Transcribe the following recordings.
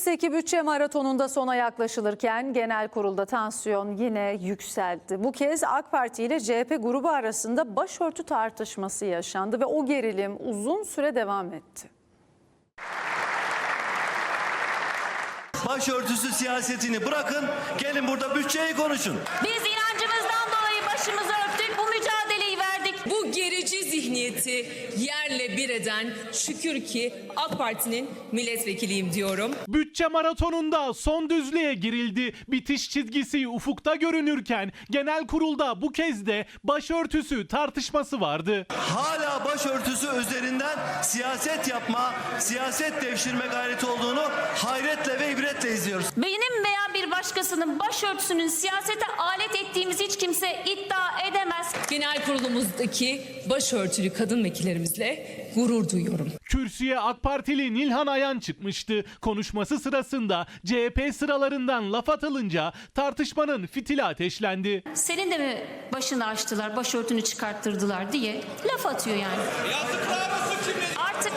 Meclis'teki bütçe maratonunda sona yaklaşılırken genel kurulda tansiyon yine yükseldi. Bu kez AK Parti ile CHP grubu arasında başörtü tartışması yaşandı ve o gerilim uzun süre devam etti. Başörtüsü siyasetini bırakın, gelin burada bütçeyi konuşun. Biz inancımızdan dolayı başımızı zihniyeti yerle bir eden şükür ki AK Parti'nin milletvekiliyim diyorum. Bütçe maratonunda son düzlüğe girildi. Bitiş çizgisi ufukta görünürken genel kurulda bu kez de başörtüsü tartışması vardı. Hala başörtüsü üzerinden siyaset yapma, siyaset devşirme gayreti olduğunu hayretle ve ibretle izliyoruz. Benim veya başkasının başörtüsünün siyasete alet ettiğimiz hiç kimse iddia edemez. Genel kurulumuzdaki başörtülü kadın vekillerimizle gurur duyuyorum. Kürsüye AK Partili Nilhan Ayan çıkmıştı. Konuşması sırasında CHP sıralarından laf atılınca tartışmanın fitili ateşlendi. Senin de mi başını açtılar, başörtünü çıkarttırdılar diye laf atıyor yani. Artık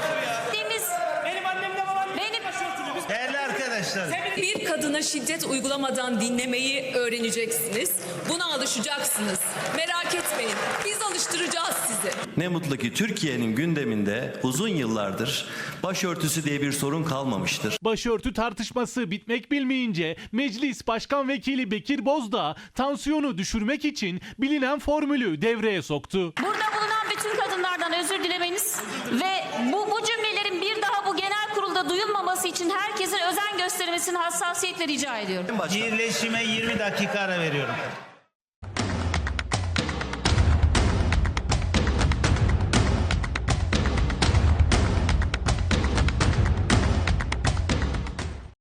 arkadaşlar. Bir kadına şiddet uygulamadan dinlemeyi öğreneceksiniz. Buna alışacaksınız. Merak etmeyin. Biz alıştıracağız sizi. Ne mutlu ki Türkiye'nin gündeminde uzun yıllardır başörtüsü diye bir sorun kalmamıştır. Başörtü tartışması bitmek bilmeyince Meclis Başkan Vekili Bekir Bozdağ tansiyonu düşürmek için bilinen formülü devreye soktu. Burada bulunan bütün kadınlardan özür dilemeniz ve bu, bu cümlelerin bir daha bu genel kurulda duyulmaması için herkesin özen göstermesini hassasiyetle rica ediyorum. Birleşime 20 dakika ara veriyorum.